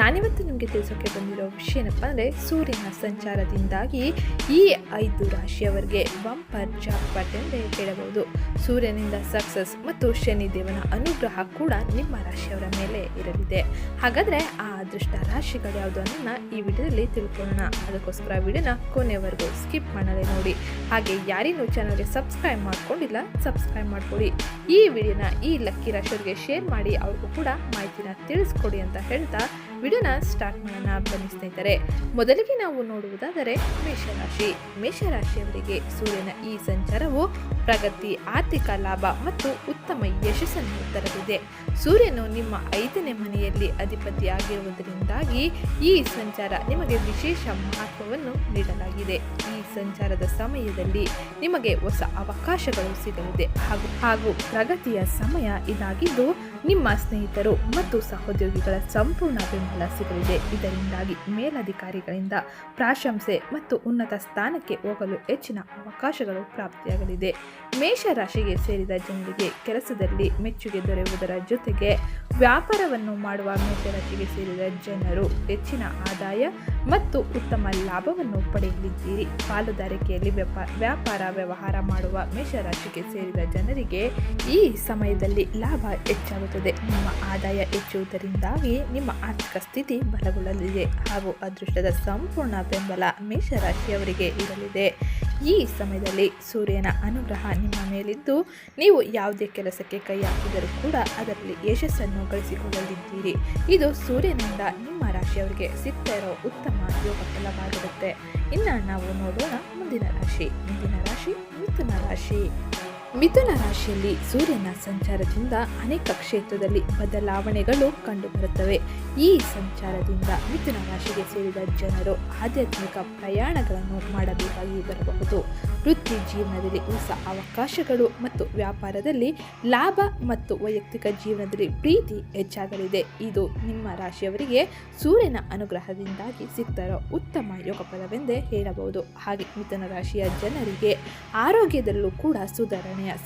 ನಾನಿವತ್ತು ನಿಮಗೆ ತಿಳಿಸೋಕೆ ಬಂದಿರೋ ವಿಷಯ ಏನಪ್ಪ ಅಂದರೆ ಸೂರ್ಯನ ಸಂಚಾರದಿಂದಾಗಿ ಈ ಐದು ರಾಶಿಯವರಿಗೆ ಬಂಪರ್ ಜಾಕ್ಪಾಟ್ ಎಂದೇ ಹೇಳಬಹುದು. ಸೂರ್ಯನಿಂದ ಸಕ್ಸಸ್ ಮತ್ತು ಶನಿದೇವನ ಅನುಗ್ರಹ ಕೂಡ ನಿಮ್ಮ ರಾಶಿಯವರ ಮೇಲೆ ಇರಲಿದೆ. ಹಾಗಾದರೆ ಆ ಅದೃಷ್ಟ ರಾಶಿಗಳು ಯಾವುದು ಅನ್ನೋ ಈ ವಿಡಿಯೋದಲ್ಲಿ ತಿಳ್ಕೊಳ್ಳೋಣ. ಅದಕ್ಕೋಸ್ಕರ ವಿಡಿಯೋನ ಕೊನೆವರೆಗೂ ಸ್ಕಿಪ್ ಮಾಡದೆ ನೋಡಿ. ಹಾಗೆ ಯಾರಿನ್ನೂ ಚಾನಲ್ಗೆ ಸಬ್ಸ್ಕ್ರೈಬ್ ಮಾಡ್ಕೊಂಡಿಲ್ಲ, ಸಬ್ಸ್ಕ್ರೈಬ್ ಮಾಡ್ಕೊಳ್ಳಿ. ಈ ವಿಡಿಯೋನ ಈ ಲಕ್ಕಿ ರಾಶಿಯವರಿಗೆ ಶೇರ್ ಮಾಡಿ, ಅವ್ರಿಗೂ ಕೂಡ ಮಾಹಿತಿನ ತಿಳಿಸ್ಕೊಡಿ ಅಂತ ಹೇಳ್ತಾ ವಿಡಿಯೋನ ಸ್ಟಾರ್ಟ್ ಮಾಡೋಣ ಬನ್ನಿ ಸ್ನೇಹಿತರೆ ಮೊದಲಿಗೆ ನಾವು ನೋಡುವುದಾದರೆ ಮೇಷರಾಶಿ. ಮೇಷರಾಶಿಯವರಿಗೆ ಸೂರ್ಯನ ಈ ಸಂಚಾರವು ಪ್ರಗತಿ, ಆರ್ಥಿಕ ಲಾಭ ಮತ್ತು ಉತ್ತಮ ಯಶಸ್ಸನ್ನು ತರಲಿದೆ. ಸೂರ್ಯನು ನಿಮ್ಮ ಐದನೇ ಮನೆಯಲ್ಲಿ ಅಧಿಪತಿಯಾಗಿರುವುದರಿಂದಾಗಿ ಈ ಸಂಚಾರ ನಿಮಗೆ ವಿಶೇಷ ಮಹತ್ವವನ್ನು ನೀಡಲಾಗಿದೆ. ಈ ಸಂಚಾರದ ಸಮಯದಲ್ಲಿ ನಿಮಗೆ ಹೊಸ ಅವಕಾಶಗಳು ಸಿಗಲಿದೆ. ಹಾಗೂ ಹಾಗೂ ಪ್ರಗತಿಯ ಸಮಯ ಇದಾಗಿದ್ದು ನಿಮ್ಮ ಸ್ನೇಹಿತರು ಮತ್ತು ಸಹೋದ್ಯೋಗಿಗಳ ಸಂಪೂರ್ಣ ಸಿಗಲಿದೆ ಇದರಿಂದಾಗಿ ಮೇಲಧಿಕಾರಿಗಳಿಂದ ಪ್ರಾಶಂಸೆ ಮತ್ತು ಉನ್ನತ ಸ್ಥಾನಕ್ಕೆ ಹೋಗಲು ಹೆಚ್ಚಿನ ಅವಕಾಶಗಳು ಪ್ರಾಪ್ತಿಯಾಗಲಿದೆ. ಮೇಷರಾಶಿಗೆ ಸೇರಿದ ಜನರಿಗೆ ಕೆಲಸದಲ್ಲಿ ಮೆಚ್ಚುಗೆ ದೊರೆಯುವುದರ ಜೊತೆಗೆ ವ್ಯಾಪಾರವನ್ನು ಮಾಡುವ ಮೇಷರಾಶಿಗೆ ಸೇರಿದ ಜನರು ಹೆಚ್ಚಿನ ಆದಾಯ ಮತ್ತು ಉತ್ತಮ ಲಾಭವನ್ನು ಪಡೆಯಲಿದ್ದೀರಿ. ಪಾಲುದಾರಿಕೆಯಲ್ಲಿ ವ್ಯಾಪಾರ ವ್ಯವಹಾರ ಮಾಡುವ ಮೇಷರಾಶಿಗೆ ಸೇರಿದ ಜನರಿಗೆ ಈ ಸಮಯದಲ್ಲಿ ಲಾಭ ಹೆಚ್ಚಾಗುತ್ತದೆ. ನಿಮ್ಮ ಆದಾಯ ಹೆಚ್ಚುವುದರಿಂದಾಗಿ ನಿಮ್ಮ ಆರ್ಥಿಕ ಸ್ಥಿತಿ ಬಲಗೊಳ್ಳಲಿದೆ ಹಾಗೂ ಅದೃಷ್ಟದ ಸಂಪೂರ್ಣ ಬೆಂಬಲ ಮೇಷರಾಶಿಯವರಿಗೆ ಇರಲಿದೆ. ಈ ಸಮಯದಲ್ಲಿ ಸೂರ್ಯನ ಅನುಗ್ರಹ ನಿಮ್ಮ ಮೇಲಿದ್ದು, ನೀವು ಯಾವುದೇ ಕೆಲಸಕ್ಕೆ ಕೈ ಹಾಕಿದರೂ ಕೂಡ ಅದರಲ್ಲಿ ಯಶಸ್ಸನ್ನು ಗಳಿಸಿಕೊಳ್ಳಲಿದ್ದೀರಿ ಇದು ಸೂರ್ಯನಿಂದ ನಿಮ್ಮ ರಾಶಿಯವರಿಗೆ ಸಿಗ್ತಾ ಇರೋ ಉತ್ತಮ ಯೋಗ ಫಲವಾಗಿರುತ್ತೆ. ಇನ್ನು ನಾವು ನೋಡೋಣ ಮುಂದಿನ ರಾಶಿ. ಮುಂದಿನ ರಾಶಿ ಮಿಥುನ ರಾಶಿ. ಮಿಥುನ ರಾಶಿಯಲ್ಲಿ ಸೂರ್ಯನ ಸಂಚಾರದಿಂದ ಅನೇಕ ಕ್ಷೇತ್ರದಲ್ಲಿ ಬದಲಾವಣೆಗಳು ಕಂಡುಬರುತ್ತವೆ. ಈ ಸಂಚಾರದಿಂದ ಮಿಥುನ ರಾಶಿಗೆ ಸೇರಿದ ಜನರು ಆಧ್ಯಾತ್ಮಿಕ ಪ್ರಯಾಣಗಳನ್ನು ಮಾಡಬೇಕಾಗಿ ಬರಬಹುದು. ವೃತ್ತಿ ಜೀವನದಲ್ಲಿ ಹೊಸ ಅವಕಾಶಗಳು ಮತ್ತು ವ್ಯಾಪಾರದಲ್ಲಿ ಲಾಭ ಮತ್ತು ವೈಯಕ್ತಿಕ ಜೀವನದಲ್ಲಿ ಪ್ರೀತಿ ಹೆಚ್ಚಾಗಲಿದೆ. ಇದು ನಿಮ್ಮ ರಾಶಿಯವರಿಗೆ ಸೂರ್ಯನ ಅನುಗ್ರಹದಿಂದಾಗಿ ಸಿಗ್ತಾರೋ ಉತ್ತಮ ಯೋಗ ಫಲವೆಂದೇ ಹೇಳಬಹುದು. ಹಾಗೆ ಮಿಥುನ ರಾಶಿಯ ಜನರಿಗೆ ಆರೋಗ್ಯದಲ್ಲೂ ಕೂಡ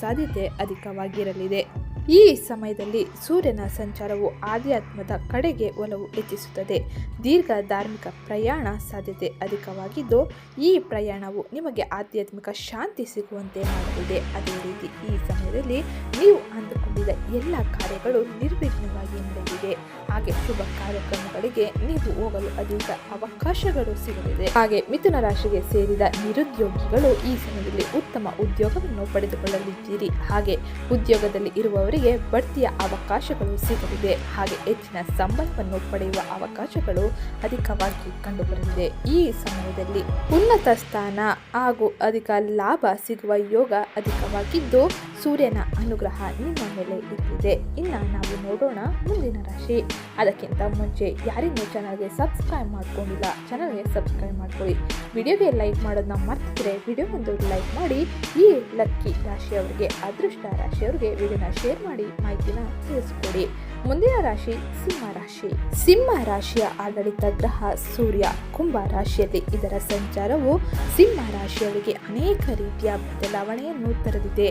ಸಾಧ್ಯತೆ ಅಧಿಕವಾಗಿರಲಿದೆ. ಈ ಸಮಯದಲ್ಲಿ ಸೂರ್ಯನ ಸಂಚಾರವು ಆಧ್ಯಾತ್ಮದ ಕಡೆಗೆ ಒಲವು ಹೆಚ್ಚಿಸುತ್ತದೆ. ದೀರ್ಘ ಧಾರ್ಮಿಕ ಪ್ರಯಾಣ ಸಾಧ್ಯತೆ ಅಧಿಕವಾಗಿದ್ದು, ಈ ಪ್ರಯಾಣವು ನಿಮಗೆ ಆಧ್ಯಾತ್ಮಿಕ ಶಾಂತಿ ಸಿಗುವಂತೆ ಮಾಡಲಿದೆ. ಅದೇ ರೀತಿ ಈ ಸಮಯದಲ್ಲಿ ನೀವು ಅಂದುಕೊಂಡಿದ್ದ ಎಲ್ಲ ಕಾರ್ಯಗಳು ನಿರ್ವಿಘ್ನವಾಗಿ ನಡೆದಿದೆ. ಹಾಗೆ ಶುಭ ಕಾರ್ಯಕ್ರಮಗಳಿಗೆ ನೀವು ಹೋಗಲು ಅಧಿಕ ಅವಕಾಶಗಳು ಸಿಗಲಿದೆ. ಹಾಗೆ ಮಿಥುನ ರಾಶಿಗೆ ಸೇರಿದ ನಿರುದ್ಯೋಗಿಗಳು ಈ ಸಮಯದಲ್ಲಿ ಉತ್ತಮ ಉದ್ಯೋಗವನ್ನು ಪಡೆದುಕೊಳ್ಳಲಿದ್ದೀರಿ. ಹಾಗೆ ಉದ್ಯೋಗದಲ್ಲಿ ಇರುವವರಿಗೆ ಬಡ್ತಿಯ ಅವಕಾಶಗಳು ಸಿಗಲಿದೆ. ಹಾಗೆ ಹೆಚ್ಚಿನ ಸಂಬಳವನ್ನು ಪಡೆಯುವ ಅವಕಾಶಗಳು ಅಧಿಕವಾಗಿ ಕಂಡುಬರಲಿದೆ. ಈ ಸಮಯದಲ್ಲಿ ಉನ್ನತ ಸ್ಥಾನ ಹಾಗೂ ಅಧಿಕ ಲಾಭ ಸಿಗುವ ಯೋಗ ಅಧಿಕವಾಗಿದ್ದು ಸೂರ್ಯನ ಅನುಗ್ರಹ ನಿಮ್ಮ ಮೇಲೆ ಇರಲಿದೆ ಇನ್ನು ನಾವು ನೋಡೋಣ ಮುಂದಿನ ರಾಶಿ. ಅದಕ್ಕಿಂತ ಮುಂಚೆ ಯಾರಿಗೂ ಚಾನಲ್ಗೆ ಸಬ್ಸ್ಕ್ರೈಬ್ ಮಾಡ್ಕೊಂಡಿಲ್ಲ ಚಾನಲ್ಗೆ ಸಬ್ಸ್ಕ್ರೈಬ್ ಮಾಡ್ಕೊಳ್ಳಿ. ವಿಡಿಯೋಗೆ ಲೈಕ್ ಮಾಡೋದನ್ನ ಮರ್ತಿದ್ರೆ ವಿಡಿಯೋ ಒಂದು ಲೈಕ್ ಮಾಡಿ. ಈ ಲಕ್ಕಿ ರಾಶಿಯವರಿಗೆ, ಅದೃಷ್ಟ ರಾಶಿಯವರಿಗೆ ವಿಡಿಯೋನ ಶೇರ್ ಮಾಡಿ, ಮಾಹಿತಿನ ತಿಳಿಸ್ಕೊಡಿ. ಮುಂದಿನ ರಾಶಿ ಸಿಂಹ ರಾಶಿ. ಸಿಂಹ ರಾಶಿಯ ಆಡಳಿತ ಗ್ರಹ ಸೂರ್ಯ ಕುಂಭ ರಾಶಿಯಲ್ಲಿ. ಇದರ ಸಂಚಾರವು ಸಿಂಹ ರಾಶಿಯವರಿಗೆ ಅನೇಕ ರೀತಿಯ ಬದಲಾವಣೆಯನ್ನು ತರಲಿದೆ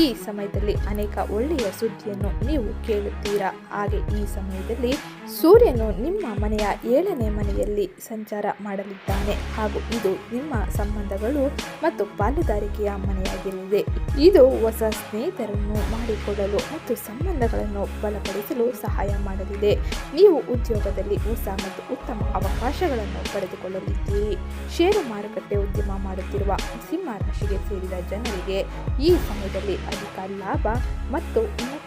ಈ ಸಮಯದಲ್ಲಿ ಅನೇಕ ಒಳ್ಳೆಯ ಸುದ್ದಿಯನ್ನು ನೀವು ಕೇಳುತ್ತೀರಾ? ಹಾಗೆ ಈ ಸಮಯದಲ್ಲಿ ಸೂರ್ಯನು ನಿಮ್ಮ ಮನೆಯ ಏಳನೇ ಮನೆಯಲ್ಲಿ ಸಂಚಾರ ಮಾಡಲಿದ್ದಾನೆ. ಹಾಗೂ ಇದು ನಿಮ್ಮ ಸಂಬಂಧಗಳು ಮತ್ತು ಪಾಲುದಾರಿಕೆಯ ಮನೆಯಾಗಿರಲಿದೆ. ಇದು ಹೊಸ ಸ್ನೇಹಿತರನ್ನು ಮಾಡಿಕೊಡಲು ಮತ್ತು ಸಂಬಂಧಗಳನ್ನು ಬಲಪಡಿಸಲು ಸಹಾಯ ಮಾಡಲಿದೆ. ನೀವು ಉದ್ಯೋಗದಲ್ಲಿ ಹೊಸ ಮತ್ತು ಉತ್ತಮ ಅವಕಾಶಗಳನ್ನು ಪಡೆದುಕೊಳ್ಳಲಿದ್ದೀರಿ. ಷೇರು ಮಾರುಕಟ್ಟೆ ಉದ್ಯಮ ಮಾಡುತ್ತಿರುವ ಸಿಂಹ ರಾಶಿಗೆ ಸೇರಿದ ಜನರಿಗೆ ಈ ಸಮಯದಲ್ಲಿ ಅಧಿಕ ಲಾಭ ಮತ್ತು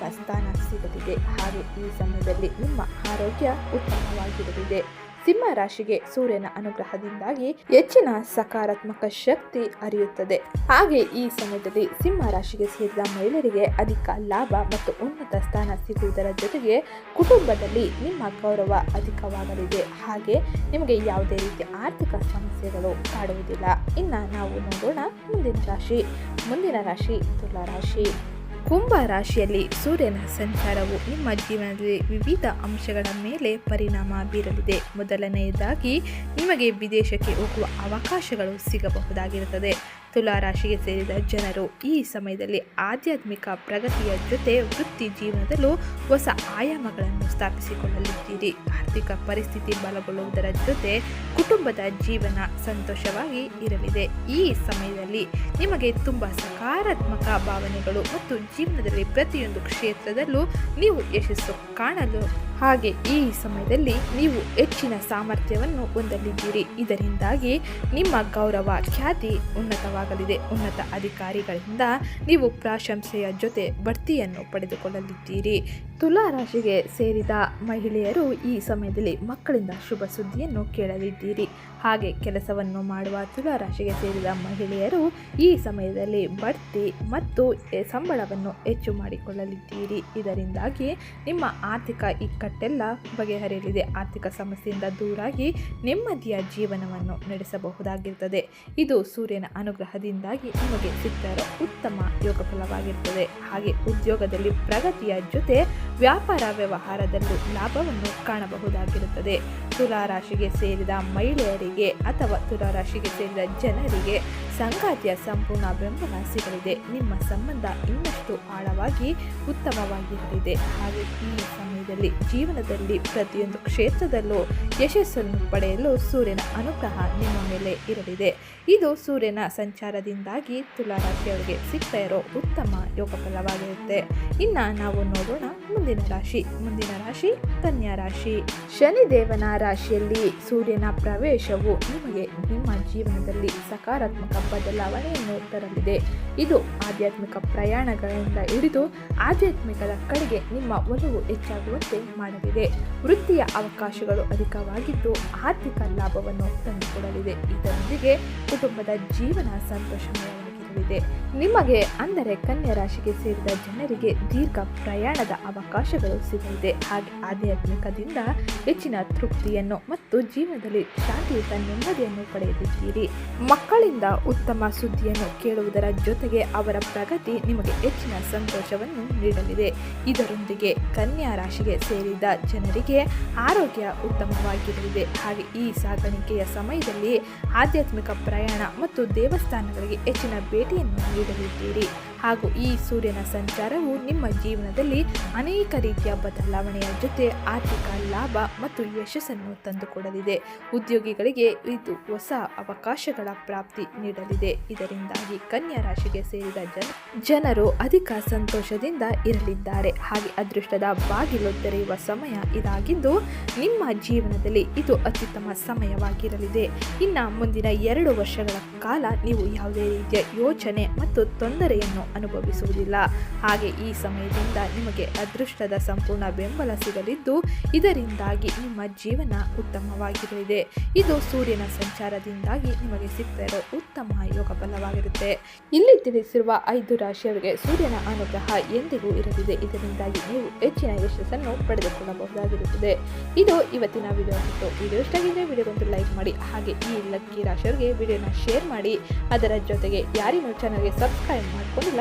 ಸ್ಥಾನ ಸಿಗಲಿದೆ ಹಾಗೆ ಈ ಸಮಯದಲ್ಲಿ ನಿಮ್ಮ ಆರೋಗ್ಯ ಉತ್ತಮವಾಗಿರಲಿದೆ. ಸಿಂಹ ರಾಶಿಗೆ ಸೂರ್ಯನ ಅನುಗ್ರಹದಿಂದಾಗಿ ಹೆಚ್ಚಿನ ಸಕಾರಾತ್ಮಕ ಶಕ್ತಿ ಅರಿಯುತ್ತದೆ. ಹಾಗೆ ಈ ಸಮಯದಲ್ಲಿ ಸಿಂಹ ರಾಶಿಗೆ ಸೇರಿದ ಮಹಿಳೆಯರಿಗೆ ಅಧಿಕ ಲಾಭ ಮತ್ತು ಉನ್ನತ ಸ್ಥಾನ ಸಿಗುವುದರ ಜೊತೆಗೆ ಕುಟುಂಬದಲ್ಲಿ ನಿಮ್ಮ ಗೌರವ ಅಧಿಕವಾಗಲಿದೆ. ಹಾಗೆ ನಿಮಗೆ ಯಾವುದೇ ರೀತಿಯ ಆರ್ಥಿಕ ಸಮಸ್ಯೆಗಳು ಕಾಡುವುದಿಲ್ಲ. ಇನ್ನು ನಾವು ನೋಡೋಣ ಮುಂದಿನ ರಾಶಿ. ಮುಂದಿನ ರಾಶಿ, ತುಲಾ ರಾಶಿ. ಕುಂಭ ರಾಶಿಯಲ್ಲಿ ಸೂರ್ಯನ ಸಂಚಾರವು ನಿಮ್ಮ ಜೀವನದಲ್ಲಿ ವಿವಿಧ ಅಂಶಗಳ ಮೇಲೆ ಪರಿಣಾಮ ಬೀರಲಿದೆ. ಮೊದಲನೆಯದಾಗಿ ನಿಮಗೆ ವಿದೇಶಕ್ಕೆ ಹೋಗುವ ಅವಕಾಶಗಳು ಸಿಗಬಹುದಾಗಿರುತ್ತದೆ. ತುಲಾ ರಾಶಿಗೆ ಸೇರಿದ ಜನರು ಈ ಸಮಯದಲ್ಲಿ ಆಧ್ಯಾತ್ಮಿಕ ಪ್ರಗತಿಯ ಜೊತೆ ವೃತ್ತಿ ಜೀವನದಲ್ಲೂ ಹೊಸ ಆಯಾಮಗಳನ್ನು ಸ್ಥಾಪಿಸಿಕೊಳ್ಳಲಿದ್ದೀರಿ. ಆರ್ಥಿಕ ಪರಿಸ್ಥಿತಿ ಬಲಗೊಳ್ಳುವುದರ ಜೊತೆ ಕುಟುಂಬದ ಜೀವನ ಸಂತೋಷವಾಗಿ ಇರಲಿದೆ. ಈ ಸಮಯದಲ್ಲಿ ನಿಮಗೆ ತುಂಬ ಸಕಾರಾತ್ಮಕ ಭಾವನೆಗಳು ಮತ್ತು ಜೀವನದಲ್ಲಿ ಪ್ರತಿಯೊಂದು ಕ್ಷೇತ್ರದಲ್ಲೂ ನೀವು ಯಶಸ್ಸು ಕಾಣಲು ಹಾಗೆ ಈ ಸಮಯದಲ್ಲಿ ನೀವು ಹೆಚ್ಚಿನ ಸಾಮರ್ಥ್ಯವನ್ನು ಹೊಂದಲಿದ್ದೀರಿ. ಇದರಿಂದಾಗಿ ನಿಮ್ಮ ಗೌರವ, ಖ್ಯಾತಿ ಉನ್ನತವಾಗಲಿದೆ ಉನ್ನತ ಅಧಿಕಾರಿಗಳಿಂದ ನೀವು ಪ್ರಶಂಸೆಯ ಜೊತೆ ಬಡ್ತಿಯನ್ನು ಪಡೆದುಕೊಳ್ಳಲಿದ್ದೀರಿ. ತುಲಾ ರಾಶಿಗೆ ಸೇರಿದ ಮಹಿಳೆಯರು ಈ ಸಮಯದಲ್ಲಿ ಮಕ್ಕಳಿಂದ ಶುಭ ಸುದ್ದಿಯನ್ನು ಕೇಳಲಿದ್ದೀರಿ. ಹಾಗೆ ಕೆಲಸವನ್ನು ಮಾಡುವ ತುಲಾ ರಾಶಿಗೆ ಸೇರಿದ ಮಹಿಳೆಯರು ಈ ಸಮಯದಲ್ಲಿ ಬಡ್ತಿ ಮತ್ತು ಸಂಬಳವನ್ನು ಹೆಚ್ಚು ಮಾಡಿಕೊಳ್ಳಲಿದ್ದೀರಿ. ಇದರಿಂದಾಗಿ ನಿಮ್ಮ ಆರ್ಥಿಕ ಇಕ್ಕಟ್ಟೆಲ್ಲ ಬಗೆಹರಿಯಲಿದೆ. ಆರ್ಥಿಕ ಸಮಸ್ಯೆಯಿಂದ ದೂರಾಗಿ ನೆಮ್ಮದಿಯ ಜೀವನವನ್ನು ನಡೆಸಬಹುದಾಗಿರುತ್ತದೆ. ಇದು ಸೂರ್ಯನ ಅನುಗ್ರಹದಿಂದಾಗಿ ನಿಮಗೆ ಸಿಗ್ತಾ ಉತ್ತಮ ಯೋಗ ಫಲವಾಗಿರ್ತದೆ. ಹಾಗೆ ಉದ್ಯೋಗದಲ್ಲಿ ಪ್ರಗತಿಯ ಜೊತೆ ವ್ಯಾಪಾರ ವ್ಯವಹಾರದಲ್ಲೂ ಲಾಭವನ್ನು ಕಾಣಬಹುದಾಗಿರುತ್ತದೆ. ತುಲಾರಾಶಿಗೆ ಸೇರಿದ ಮಹಿಳೆಯರಿಗೆ ಅಥವಾ ತುಲಾರಾಶಿಗೆ ಸೇರಿದ ಜನರಿಗೆ ಸಂಗಾತಿಯ ಸಂಪೂರ್ಣ ಬೆಂಬಲ ಸಿಗಲಿದೆ. ನಿಮ್ಮ ಸಂಬಂಧ ಇನ್ನಷ್ಟು ಆಳವಾಗಿ ಉತ್ತಮವಾಗಿರಲಿದೆ. ಹಾಗೆ ಈ ಸಮಯದಲ್ಲಿ ಜೀವನದಲ್ಲಿ ಪ್ರತಿಯೊಂದು ಕ್ಷೇತ್ರದಲ್ಲೂ ಯಶಸ್ಸನ್ನು ಪಡೆಯಲು ಸೂರ್ಯನ ಅನುಗ್ರಹ ನಿಮ್ಮ ಮೇಲೆ ಇರಲಿದೆ. ಇದು ಸೂರ್ಯನ ಸಂಚಾರದಿಂದಾಗಿ ತುಲಾರಾಶಿಯವರಿಗೆ ಸಿಗ್ತಾ ಇರೋ ಉತ್ತಮ ಯೋಗ ಫಲವಾಗಿರುತ್ತೆ ಇನ್ನ ನಾವು ನೋಡೋಣ ಮುಂದಿನ ರಾಶಿ. ಮುಂದಿನ ರಾಶಿ ಕನ್ಯಾ ರಾಶಿ. ಶನಿದೇವನ ರಾಶಿಯಲ್ಲಿ ಸೂರ್ಯನ ಪ್ರವೇಶವು ನಿಮಗೆ ನಿಮ್ಮ ಜೀವನದಲ್ಲಿ ಸಕಾರಾತ್ಮಕ ಬದಲಾವಣೆಯನ್ನು ತರಲಿದೆ ಇದು ಆಧ್ಯಾತ್ಮಿಕ ಪ್ರಯಾಣಗಳಿಂದ ಹಿಡಿದು ಆಧ್ಯಾತ್ಮಿಕದ ಕಡೆಗೆ ನಿಮ್ಮ ಒಲವು ಹೆಚ್ಚಾಗುವಂತೆ ಮಾಡಲಿದೆ. ವೃತ್ತಿಯ ಅವಕಾಶಗಳು ಅಧಿಕವಾಗಿದ್ದು ಆರ್ಥಿಕ ಲಾಭವನ್ನು ತಂದುಕೊಡಲಿದೆ. ಇದರೊಂದಿಗೆ ಕುಟುಂಬದ ಜೀವನ ಸಂತೋಷಮಯವಾಗಿರಲಿದೆ ನಿಮಗೆ ಅಂದರೆ ಕನ್ಯಾ ರಾಶಿಗೆ ಸೇರಿದ ಜನರಿಗೆ ದೀರ್ಘ ಪ್ರಯಾಣದ ಅವಕಾಶಗಳು ಸಿಗಲಿದೆ. ಹಾಗೆ ಆಧ್ಯಾತ್ಮಿಕದಿಂದ ಹೆಚ್ಚಿನ ತೃಪ್ತಿಯನ್ನು ಮತ್ತು ಜೀವನದಲ್ಲಿ ಶಾಂತಿಯುತ ನೆಮ್ಮದಿಯನ್ನು ಪಡೆಯಲಿದ್ದೀರಿ ಮಕ್ಕಳಿಂದ ಉತ್ತಮ ಸುದ್ದಿಯನ್ನು ಕೇಳುವುದರ ಜೊತೆಗೆ ಅವರ ಪ್ರಗತಿ ನಿಮಗೆ ಹೆಚ್ಚಿನ ಸಂತೋಷವನ್ನು ನೀಡಲಿದೆ. ಇದರೊಂದಿಗೆ ಕನ್ಯಾ ರಾಶಿಗೆ ಸೇರಿದ ಜನರಿಗೆ ಆರೋಗ್ಯ ಉತ್ತಮವಾಗಿರಲಿದೆ. ಹಾಗೆ ಈ ಸಾಗಾಣಿಕೆಯ ಸಮಯದಲ್ಲಿ ಆಧ್ಯಾತ್ಮಿಕ ಪ್ರಯಾಣ ಮತ್ತು ದೇವಸ್ಥಾನಗಳಿಗೆ ಹೆಚ್ಚಿನ ಭೇಟಿಯನ್ನು ನೀಡಲಿದ್ದೀರಿ. ಹಾಗೂ ಈ ಸೂರ್ಯನ ಸಂಚಾರವು ನಿಮ್ಮ ಜೀವನದಲ್ಲಿ ಅನೇಕ ರೀತಿಯ ಬದಲಾವಣೆಯ ಜೊತೆ ಆರ್ಥಿಕ ಲಾಭ ಮತ್ತು ಯಶಸ್ಸನ್ನು ತಂದುಕೊಡಲಿದೆ. ಉದ್ಯೋಗಿಗಳಿಗೆ ಇದು ಹೊಸ ಅವಕಾಶಗಳ ಪ್ರಾಪ್ತಿ ನೀಡಲಿದೆ. ಇದರಿಂದಾಗಿ ಕನ್ಯಾ ರಾಶಿಗೆ ಸೇರಿದ ಜನ ಜನರು ಅಧಿಕ ಸಂತೋಷದಿಂದ ಇರಲಿದ್ದಾರೆ. ಹಾಗೆ ಅದೃಷ್ಟದ ಬಾಗಿಲು ತೆರೆಯುವ ಸಮಯ ಇದಾಗಿದ್ದು, ನಿಮ್ಮ ಜೀವನದಲ್ಲಿ ಇದು ಅತ್ಯುತ್ತಮ ಸಮಯವಾಗಿರಲಿದೆ. ಇನ್ನ ಮುಂದಿನ ಎರಡು ವರ್ಷಗಳ ಕಾಲ ನೀವು ಯಾವುದೇ ರೀತಿಯ ಯೋಚನೆ ಮತ್ತು ತೊಂದರೆಯನ್ನು ಅನುಭವಿಸುವುದಿಲ್ಲ. ಹಾಗೆ ಈ ಸಮಯದಿಂದ ನಿಮಗೆ ಅದೃಷ್ಟದ ಸಂಪೂರ್ಣ ಬೆಂಬಲ ಸಿಗಲಿದ್ದು, ಇದರಿಂದಾಗಿ ನಿಮ್ಮ ಜೀವನ ಉತ್ತಮವಾಗಿರಲಿದೆ. ಇದು ಸೂರ್ಯನ ಸಂಚಾರದಿಂದಾಗಿ ನಿಮಗೆ ಸಿಗ್ತಾ ಉತ್ತಮ ಯೋಗ ಫಲವಾಗಿರುತ್ತೆ. ಇಲ್ಲಿ ತಿಳಿಸಿರುವ ಐದು ರಾಶಿಯವರಿಗೆ ಸೂರ್ಯನ ಅನುಗ್ರಹ ಎಂದಿಗೂ ಇರಲಿದೆ ಇದರಿಂದಾಗಿ ನೀವು ಹೆಚ್ಚಿನ ಯಶಸ್ಸನ್ನು ಪಡೆದುಕೊಳ್ಳಬಹುದಾಗಿರುತ್ತದೆ. ಇದು ಇವತ್ತಿನ ವಿಡಿಯೋ ಆಗಿತ್ತು. ವಿಡಿಯೋ ಇಷ್ಟ ಆಗಿದ್ರೆ ವಿಡಿಯೋಗೊಂದು ಲೈಕ್ ಮಾಡಿ, ಹಾಗೆ ಈ ಲಕ್ಕಿ ರಾಶಿಯವರಿಗೆ ವಿಡಿಯೋನ ಶೇರ್ ಮಾಡಿ. ಅದರ ಜೊತೆಗೆ ಯಾರಿನೂ ಚಾನಲ್ಗೆ ಸಬ್ಸ್ಕ್ರೈಬ್ ಮಾಡ್ಕೊಂಡಿಲ್ಲ